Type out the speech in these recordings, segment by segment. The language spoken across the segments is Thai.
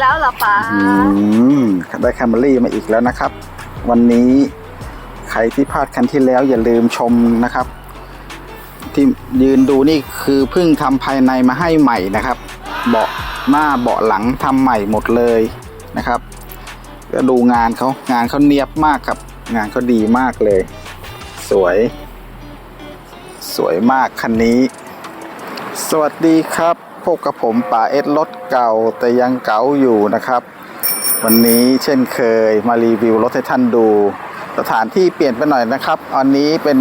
แล้วเหรอป๋าอืมได้แคมเบอรี่มาอีกแล้วนะครับ วันนี้ใครที่พลาดคันที่แล้วอย่าลืมชมนะครับ ที่ยืนดูนี่คือเพิ่งทำภายในมาให้ใหม่นะครับ เบาะหน้าเบาะหลังทำใหม่หมดเลยนะครับก็ดูงานเขางานเขาเนียบมากครับ งานเขาดีมากเลย สวย สวยมากคันนี้ สวัสดีครับ พบกับผมป่าเอสรถเก่าแต่ยังเก๋าอยู่นะครับ วันนี้เช่นเคยมารีวิวรถให้ท่านดู สถานที่เปลี่ยนไปหน่อยนะครับ อันนี้เป็น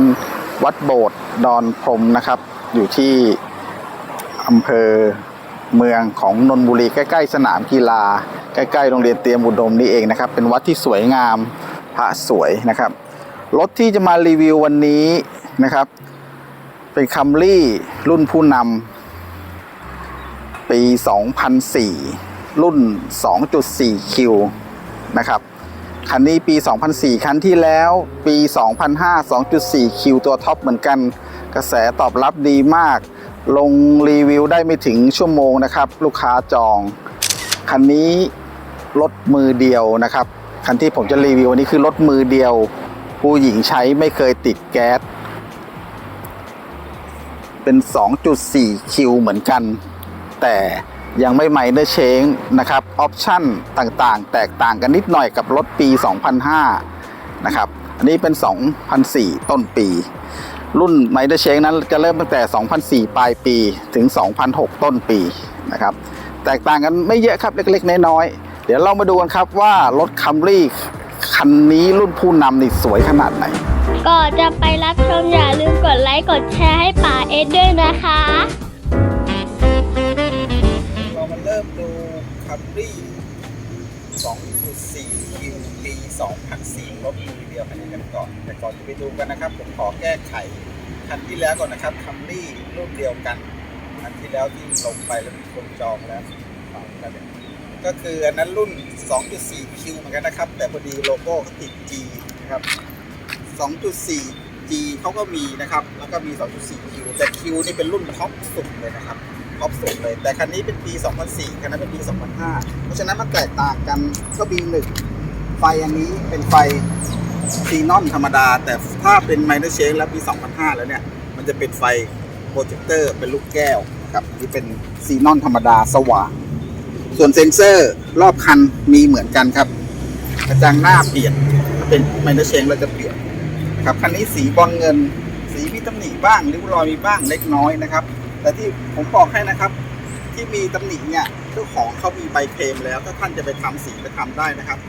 วัดโบสถ์ดอนพรมนะครับ อยู่ที่อำเภอเมืองของนนทบุรีใกล้ๆ สนามกีฬา ใกล้ๆโรงเรียนเตรียมอุดมนี่เองนะครับ เป็นวัดที่สวยงามพระสวยนะครับรถที่จะมารีวิววันนี้นะครับ เป็นคัมรี่รุ่นผู้นำ ปี 2004 รุ่น 2.4 คิวนะครับคันนี้ปี 2004 คันที่แล้วปี 2005 2.4 คิวตัวท็อปเหมือนกัน กระแสตอบรับดีมาก ลงรีวิวได้ไม่ถึงชั่วโมงนะครับ ลูกค้าจอง คันนี้รถมือเดียวนะครับ คันที่ผมจะรีวิววันนี้คือรถมือเดียว ผู้หญิงใช้ไม่เคยติดแก๊ส เป็น 2.4 คิวเหมือนกัน แต่ยังไม่ไมเนอร์เชงนะครับออปชั่นต่างๆ แตกต่างกันนิดหน่อยกับรถปี 2005 นะครับ อันนี้เป็น 2004 ต้นปี รุ่นไมเนอร์เชงนั้นจะเริ่มตั้งแต่ 2004 ปลายปีถึง 2006 ต้นปีนะครับ แตกต่างกันไม่เยอะครับเล็กๆ น้อยๆ เดี๋ยวเรามาดูกันครับว่ารถคัมรี่คันนี้รุ่นผู้นำนี่สวยขนาดไหนก่อนจะไปรับชมอย่าลืมกดไลค์กดแชร์ให้ป่าเอ็ดด้วยนะคะ คัมรี่2.4 คิวปี2004รถมือเดียวคันนี้กันก่อน แต่ก่อนจะไปดูกันนะครับ ผมขอแก้ไขคันที่แล้วก่อนนะครับคัมรี่รุ่นเดียวกัน คันที่แล้วที่ลงไปแล้วมีคนจองแล้วฟังกันเนี่ยก็คืออันนั้นรุ่น 2.4 คิวเหมือนกันนะครับ แต่พอดีโลโก้เขาติด G นะครับ 2.4 G เขาก็มีนะครับ แล้วก็มี 2.4 Q แต่ Q นี่เป็นรุ่นท็อปสุดเลยนะครับ ท็อปสุดเลย แต่คันนี้เป็นปี 2004 คันนั้นเป็นปี 2005 เพราะฉะนั้นมันแตกต่างกันก็มีหนึ่งไฟอันนี้เป็นไฟซีนอนธรรมดา แต่ถ้าเป็นไมเนอร์เชนแล้วปี 2005 แล้วเนี่ย มันจะเป็นไฟโปรเจคเตอร์เป็นลูกแก้วครับอันนี้เป็นซีนอนธรรมดาสว่าง ส่วนเซ็นเซอร์รอบคันมีเหมือนกันครับกระจังหน้าเปลี่ยนเป็นไมเนอร์เชนเราจะเปลี่ยนครับคันนี้สีบอลเงิน สีมีตำหนิบ้างริ้วรอยมีบ้างเล็กน้อยนะครับ แต่ที่ผมบอกให้นะครับ ที่มีตำหนิเนี่ยเจ้าของเขามีใบเคลมแล้ว ถ้าท่านจะไปทำสีก็ทำได้นะครับ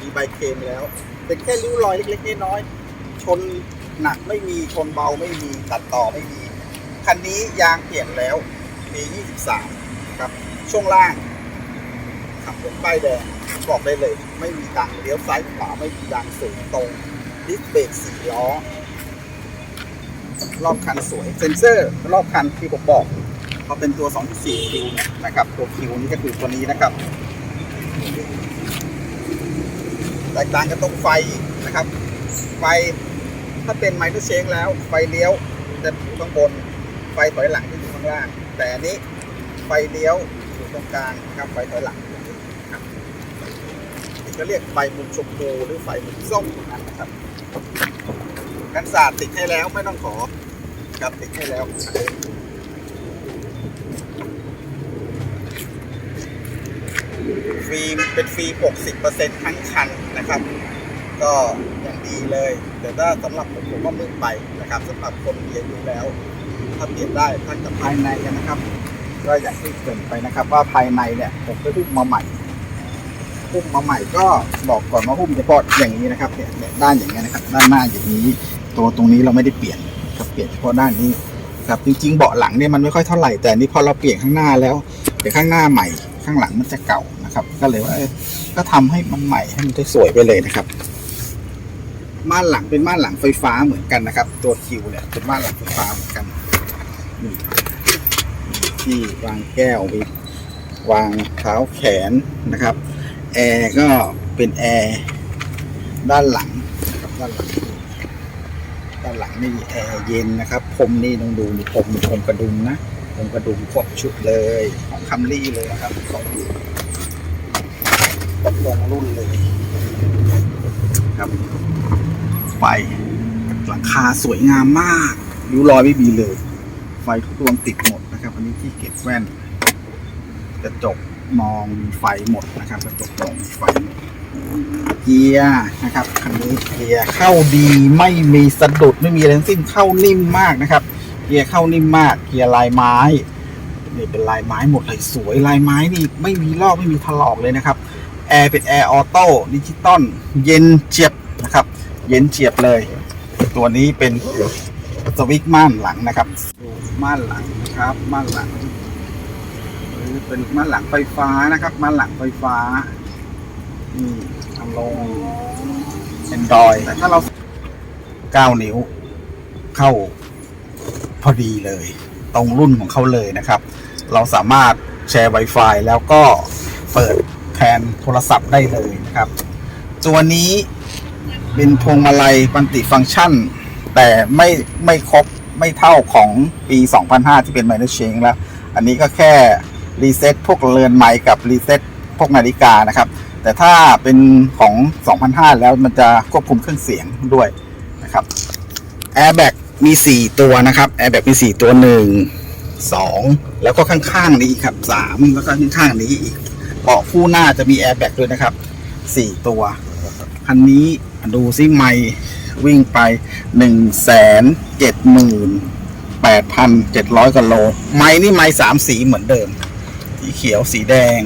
มีใบเคลมแล้ว เป็นแค่ริ้วรอยเล็กๆน้อยๆชนหนักไม่มีชนเบาไม่มีตัดต่อไม่มีคันนี้ยางเปลี่ยนแล้วปี23ครับช่วงล่างขับรถป้ายแดงบอกได้เลย ไม่มีดังเลี้ยวซ้ายขวาไม่มีดังสูงตรงดิสเบรกสี่ล้อ รอบคันสวย เซนเซอร์รอบคันที่ผมบอกเขาเป็นตัว 2.4 คิวนี่ยนะครับ ตัวคิวนี้ก็คือตัวนี้นะครับ แตกต่างกันตรงไฟนะครับ ไฟถ้าเป็นไมเนอร์เชงแล้ว ไฟเลี้ยวจะอยู่ข้างบน ไฟถอยหลังจะอยู่ข้างล่าง แต่อันนี้ไฟเลี้ยวอยู่ตรงกลางนะครับ ไฟถอยหลังอยู่ตรงนี้นะครับก็เรียกไฟมุมชมพูหรือไฟมุมส้มนะครับ กันศาสตร์ติดให้แล้วไม่ต้องขอครับติดให้แล้วฟิล์มเป็นฟิล์ม60%ทั้งคันนะครับ ก็อย่างดีเลย แต่ถ้าสำหรับผมผมว่ามืดไปนะครับสำหรับคนมีอายุแล้ว ถ้าเปลี่ยนได้ท่านกับภายในกันนะครับ ก็อย่างที่เกรินไปนะครับ ว่าภายในเนี่ยผมไปหุ้มมาใหม่หุ้มมาใหม่ก็บอกก่อนว่าหุ้มเฉพาะอย่างนี้นะครับเนี่ยด้านอย่างเงี้ยนะครับ ด้านหน้าอย่างนี้ ตัวตรงนี้เราไม่ได้เปลี่ยนครับเปลี่ยนเฉพาะด้านนี้ครับจริงๆเบาะหลังเนี่ยมันไม่ค่อยเท่าไหร่แต่นี้พอเราเปลี่ยนข้างหน้าแล้วเดี๋ยวข้างหน้าใหม่ข้างหลังมันจะเก่านะครับ ก็เลยว่าก็ทำให้มันใหม่ให้มันได้สวยไปเลยนะครับม่านหลังเป็นม่านหลังไฟฟ้าเหมือนกันนะครับ ตัวคิวเนี่ยเป็นม่านหลังไฟฟ้าเหมือนกันนี่ที่วางแก้วมีวางเท้าแขนนะครับแอร์ก็เป็นแอร์ด้านหลังนะครับด้านหลัง หลังนี่แอร์เย็นนะครับพรมนี่ต้องดูนี่พรมพรมกระดุมนะพรมกระดุมครบชุดเลยของคัมรี่เลยนะครับของแบบตรงรุ่นเลยครับไฟหลังคาสวยงามมากริ้วรอยไม่มีเลย ไฟทุกดวงติดหมดนะครับ อันนี้ที่เก็บแว่นกระจกมองมีไฟหมดนะครับกระจกมองมีไฟหมด เกียร์นะครับคันนี้เกียร์เข้าดีไม่มีสะดุดไม่มีอะไรทั้งสิ้นเข้านิ่มมากนะครับ เกียร์เข้านิ่มมากเกียร์ลายไม้นี่เป็นลายไม้หมดเลยสวยลายไม้นี่ไม่มีลอกไม่มีถลอกเลยนะครับแอร์เป็นแอร์ออโต้ดิจิตอลเย็นเจียบนะครับ เย็นเจียบเลย ตัวนี้เป็นสวิตม่านหลังนะครับม่านหลังนะครับม่านหลังเป็นม่านหลังไฟฟ้านะครับม่านหลังไฟฟ้า ทำลง Android แต่ถ้าเรา9นิ้ว เข้าพอดีเลย ตรงรุ่นของเขาเลยนะครับ เราสามารถแชร์ Wi-Fi แล้วก็เปิดแทนโทรศัพท์ได้เลยนะครับ ตัวนี้เป็นพวงมาลัยปันติฟังก์ชัน แต่ไม่ไม่ครบไม่เท่าของปี 2005 ที่เป็น Minor Change แล้ว อันนี้ก็แค่รีเซ็ตพวกเรือนไม้กับรีเซ็ตพวกนาฬิกานะครับ แต่ถ้าเป็นของ 2005 แล้วมันจะควบคุมเครื่องเสียงด้วยนะครับ Airbag มี 4 ตัวนะครับ Airbag มี 4 ตัว 1 2 แล้วก็ข้างๆนี้ครับ 3 แล้วก็ข้างๆนี้อีกเบาะคู่หน้าจะมี Airbag ด้วยนะครับ 4 ตัว คันนี้ดูซิไม่วิ่งไป 1 7 8 7 0 0กว่าโล ไม้นี่ไม้สามสีเหมือนเดิม สีเขียว สีแดง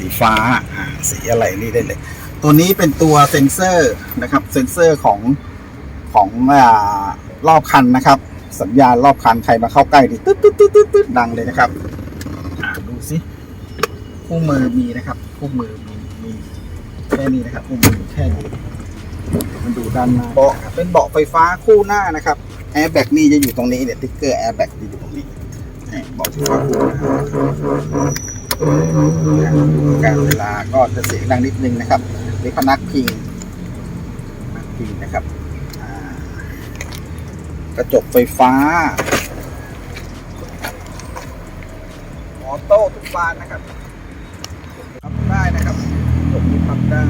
สีฟ้าอ่าสีอะไรนี่ได้เลย ตัวนี้เป็นตัวเซ็นเซอร์นะครับ เซ็นเซอร์ของของอารอบคันนะครับ สัญญาณรอบคันใครมาเข้าใกล้ดิตึ๊ดตึ๊ดตึ๊ดตึ๊ดตึ๊ดดังเลยนะครับอ่าดูสิคู่มือมีนะครับคู่มือมีมีแค่นี้นะครับคู่มือแค่นี้มันดูด้านหน้าเบาะเป็นเบาะไฟฟ้าคู่หน้านะครับแอร์แบ็กนี่จะอยู่ตรงนี้เนี่ยติ๊กเกอร์แอร์แบ็กจะอยู่ตรงนี้เนี่ยเบาะไฟฟ้าคู่หน้า การเวลาก็จะเสียงดังนิดนึงนะครับนี่พนักพิงพนักพิงนะครับกระจกไฟฟ้าออโต้ทุกบานนะครับพับได้นะครับกดนี้พับได้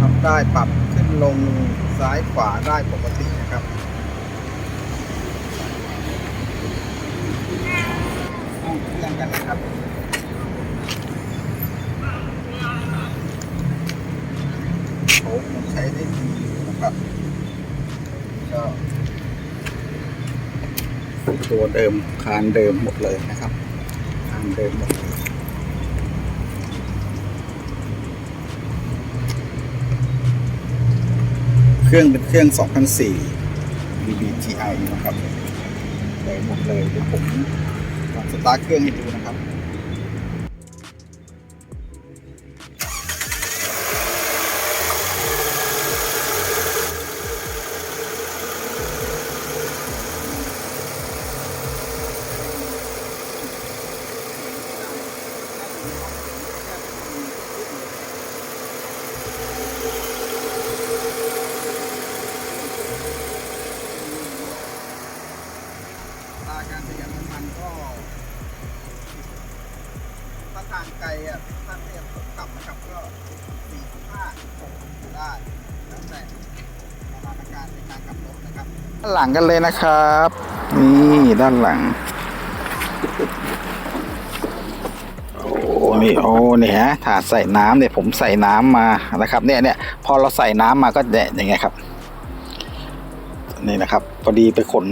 พับได้ปรับขึ้นลงซ้ายขวาได้ปกตินะครับห้องเครื่องกันนะครับ โอ้มันใช้ได้ดีนะครับก็ตัวเดิมคานเดิมหมดเลยนะครับคานเดิมหมดเลยเครื่องเป็นเครื่อง 2004 BBTI นะครับเดิมหมดเลยเดี๋ยวผมลองสตาร์ทเครื่องให้ดูนะานหลังกันเลยนะครับ นี่ด้านหลัง โอ้นี่โอ้เนี่ยฮะถาดใส่น้ำเนี่ยผมใส่น้ำมานะครับ เนี่ยเนี่ยพอเราใส่น้ำมาก็เนี่ยอย่างเงี้ยครับ นี่นะครับพอดีไปขน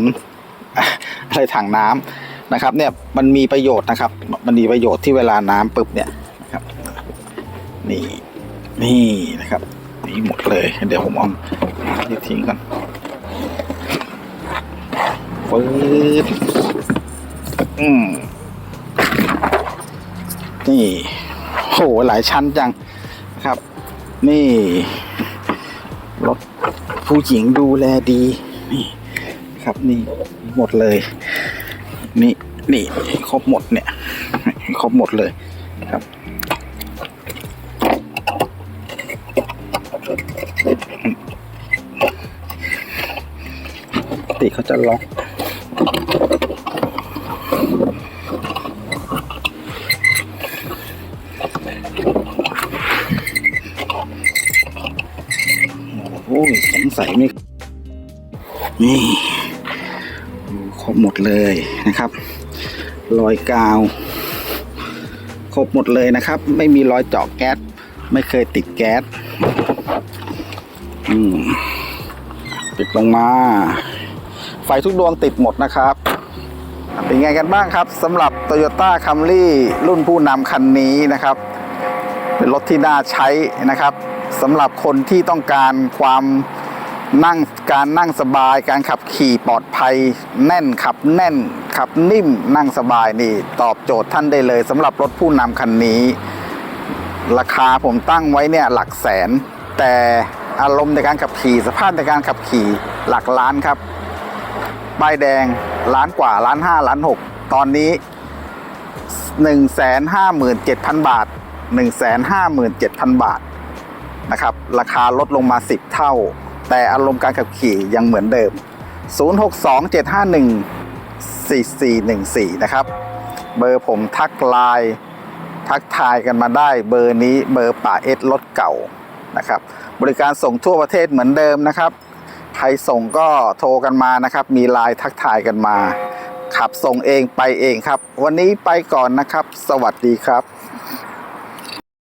อะไรถังน้ำนะครับ เนี่ยมันมีประโยชน์นะครับ มันมีประโยชน์ที่เวลาน้ำปึ๊บเนี่ยนะครับ นี่นี่นะครับนี่หมดเลย เดี๋ยวผมเอาทิ้งก่อน ฟืดอืมนี่โหหลายชั้นจังครับ นี่รถผู้หญิงดูแลดีนี่ครับนี่หมดเลย นี่นี่ครบหมดเนี่ยครบหมดเลยครับปกติเขาจะล็อก ใส่ไม่นี่ครบหมดเลยนะครับ รอยกาว ครบหมดเลยนะครับ ไม่มีรอยเจาะแก๊ส ไม่เคยติดแก๊สอืมปิดลงมา ไฟทุกดวงติดหมดนะครับ เป็นไงกันบ้างครับสำหรับ Toyota Camry รุ่นผู้นำคันนี้นะครับ เป็นรถที่น่าใช้นะครับ สำหรับคนที่ต้องการความนั่งการนั่งสบาย การขับขี่ปลอดภัย แน่นขับแน่น ขับนิ่มนั่งสบายนี่ ตอบโจทย์ท่านได้เลยสำหรับรถผู้นำคันนี้ ราคาผมตั้งไว้เนี่ยหลักแสน แต่อารมณ์ในการขับขี่ สภาพในการขับขี่หลักล้านครับป้ายแดงล้านกว่าล้านห้าล้านหกตอนนี้ 157,000 บาท 157,000 บาท นะครับ ราคาลดลงมา 10 เท่า แต่อารมณ์การขับขี่ยังเหมือนเดิม 0627514414 นะครับ เบอร์ผมทักไลน์ทักทายกันมาได้ เบอร์นี้เบอร์ป่าเอสรถเก่านะครับ บริการส่งทั่วประเทศเหมือนเดิมนะครับ ใครส่งก็โทรกันมานะครับ มีไลน์ทักทายกันมา ขับส่งเองไปเองครับ วันนี้ไปก่อนนะครับ สวัสดีครับ